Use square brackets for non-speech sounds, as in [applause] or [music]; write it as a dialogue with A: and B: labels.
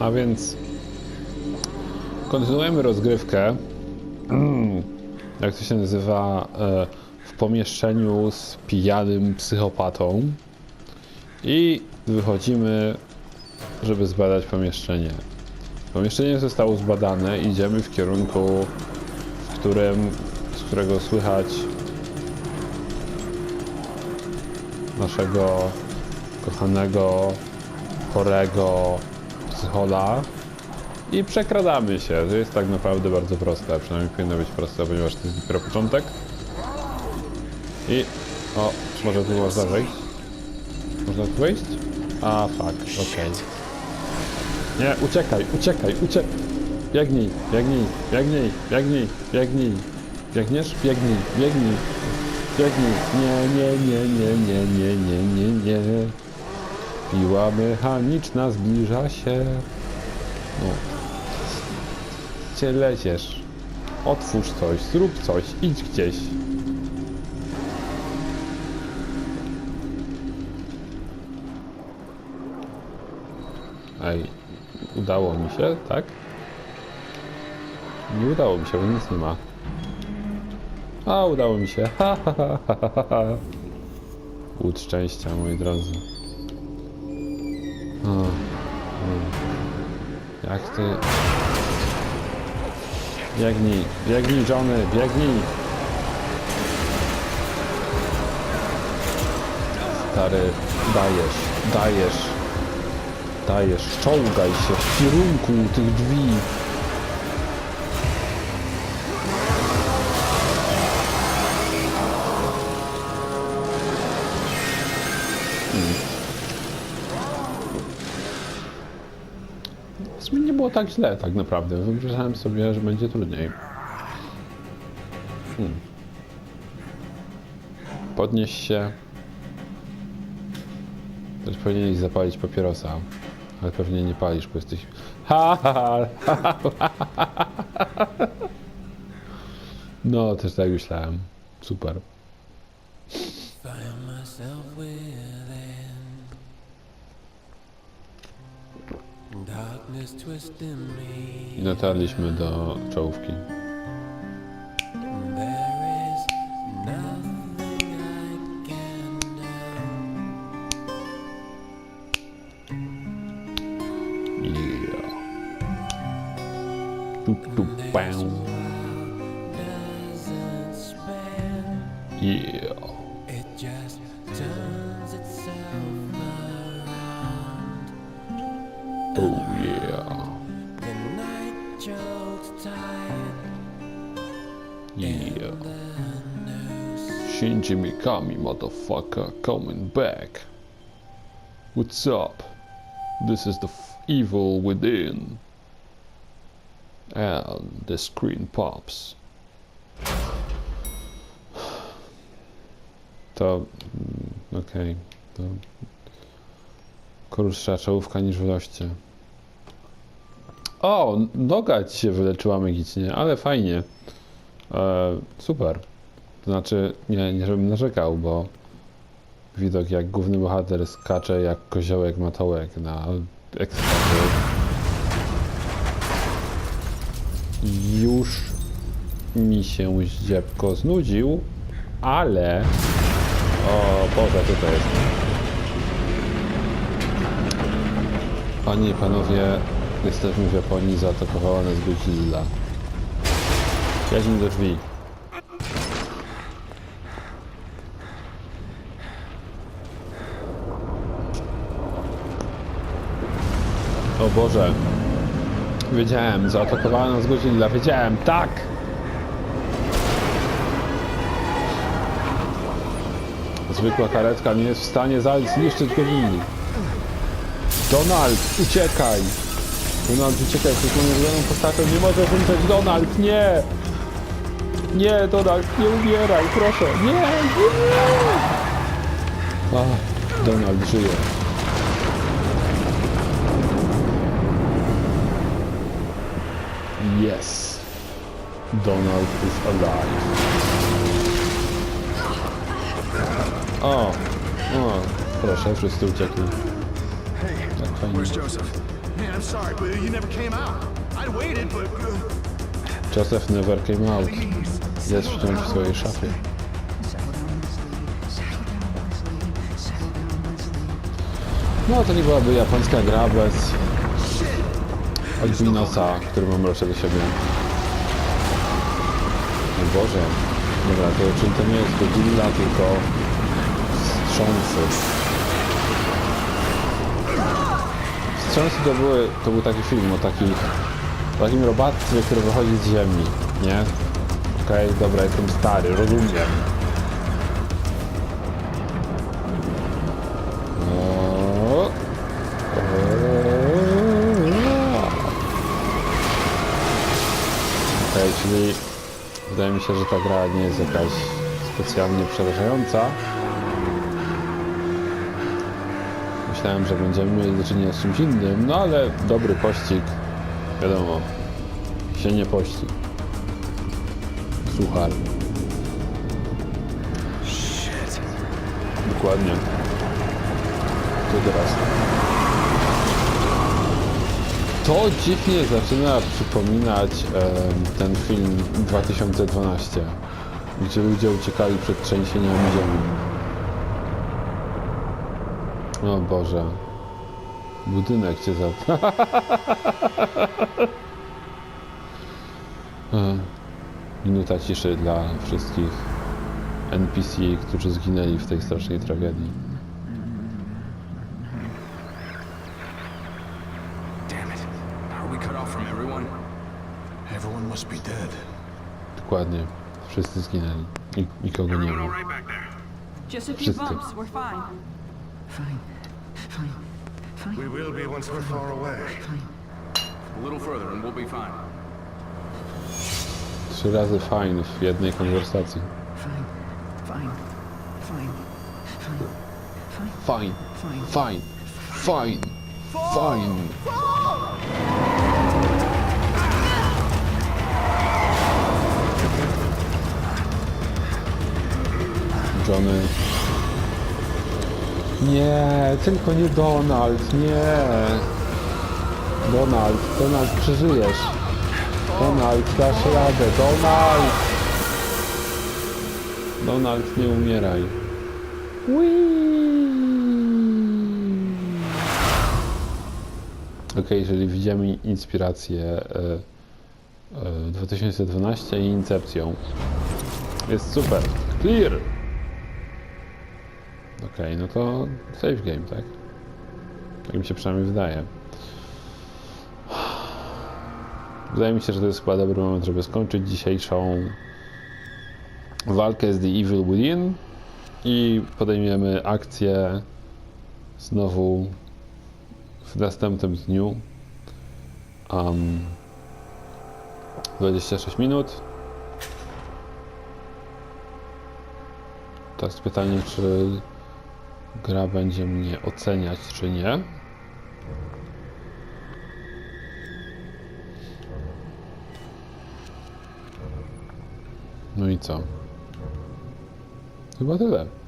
A: A więc kontynuujemy rozgrywkę. Mm, Jak to się nazywa? E, W pomieszczeniu z pijanym psychopatą. I wychodzimy, żeby zbadać pomieszczenie. Pomieszczenie zostało zbadane. Idziemy w kierunku, w którym, z którego słychać naszego kochanego, chorego psychola i przekradamy się. To jest tak naprawdę bardzo proste, przynajmniej powinno być proste, ponieważ to jest dopiero początek. I... O, może tu można wejść? Można tu wejść? A, fuck, okej. Nie, uciekaj, uciekaj, uciekaj! Biegnij, biegnij, biegnij, biegnij, biegnij. Biegniesz? Biegnij, biegnij. Biegnij. Nie, nie, nie, nie, nie, nie, nie, nie, nie. Piła mechaniczna zbliża się. No. Gdzie leciesz? Otwórz coś, zrób coś, idź gdzieś. Ej, udało mi się, tak? Nie udało mi się, bo nic nie ma. A, udało mi się. Ha, ha, ha, ha, ha. Łód szczęścia, moi drodzy. O, o. Jak ty... Biegnij, biegnij, Johnny, biegnij! Stary, dajesz, dajesz, dajesz, czołgaj się w kierunku tych drzwi. Tak źle, tak naprawdę. Wyobrażałem sobie, że będzie trudniej. Hmm. Podnieś się. Też powinieneś zapalić papierosa. Ale pewnie nie palisz, bo jesteś... Ha, ha, ha, ha, ha, ha. No, też tak myślałem. Super.
B: Find myself within
A: I dotarliśmy do czołówki.
B: tu, pam.
A: Yeah. Shinji Mikami, motherfucker, coming back. What's up? This is the evil within. And the screen pops. To. mm, Okej. To. Krótsza czołówka niż w loście. O! Noga ci się wyleczyła magicznie, ale fajnie. E, super. To znaczy, nie, nie żebym narzekał, bo widok jak główny bohater skacze jak koziołek matołek na ekstrasie. Już mi się zdziepko znudził, ale... O Boże, to jest? Panie i panowie, jesteśmy w Japonii, zaatakowała nas Godzilla. Jaźń do drzwi. O Boże. Wiedziałem, zaatakowała nas Godzilla, wiedziałem, tak! Zwykła karetka nie jest w stanie zniszczyć Godzilli. Donald, uciekaj! Donald, uciekaj, jesteś moją ulubioną postacią, nie możesz umrzeć, Donald, nie! Nie, Donald, nie umieraj, proszę, nie, nie! Donald żyje. Yes. Donald is alive. O, o, proszę, wszyscy uciekli.
C: Hey,
A: Tak fajnie.
C: where's Joseph? Man, I'm sorry, but you never came out. I waited, but uh,
A: Joseph never came out. Jest wciąż w swojej szafie. No to nie byłaby japońska gra bez Albinosa, który mam raczej do siebie. O Boże. Dobra, to czyli to nie jest Godzilla, tylko wstrząsy. Wstrząsy to, były, to był taki film o takich, takim robactwie, który wychodzi z ziemi, nie? Okej, dobra, jestem stary, rozumiem. Mi się, że ta gra nie jest jakaś specjalnie przerażająca. Myślałem, że będziemy mieli do czynienia z czymś innym, no ale dobry pościg, wiadomo, się nie pości. Suchar. Dokładnie. To teraz. To dziwnie zaczyna przypominać em, ten film 2012, gdzie ludzie uciekali przed trzęsieniami ziemi. O Boże. Budynek cię za... [laughs] E, Minuta ciszy dla wszystkich NPC, którzy zginęli w tej strasznej tragedii.
C: We cut off from everyone? Everyone must be dead.
A: Dokładnie. Wszyscy zginęli. I, nikogo nie ma.
D: Just a few bumps, we're fine.
E: Fine. Fine. Fine.
C: We will be once we're far away.
E: Fine.
F: A little further and we'll be fine.
A: Trzy razy fine w jednej konwersacji.
E: Fine. Fine. Fine. Fine. Fine.
A: Fine.
E: Fine.
A: Fine. Fine. Fine. Johnny. Nie, tylko nie Donald, nie. Donald, Donald, przeżyjesz. Donald, dasz radę, Donald! Donald, nie umieraj. Okej, jeżeli widzimy inspirację e, e, 2012 i Incepcją. Jest super. Clear! Okej, no to save game, tak? Tak mi się przynajmniej wydaje. Wydaje mi się, że to jest chyba dobry moment, żeby skończyć dzisiejszą walkę z The Evil Within i podejmiemy akcję znowu w następnym dniu. Um, 26 minut. Teraz pytanie, czy gra będzie mnie oceniać, czy nie. No i co? Chyba tyle.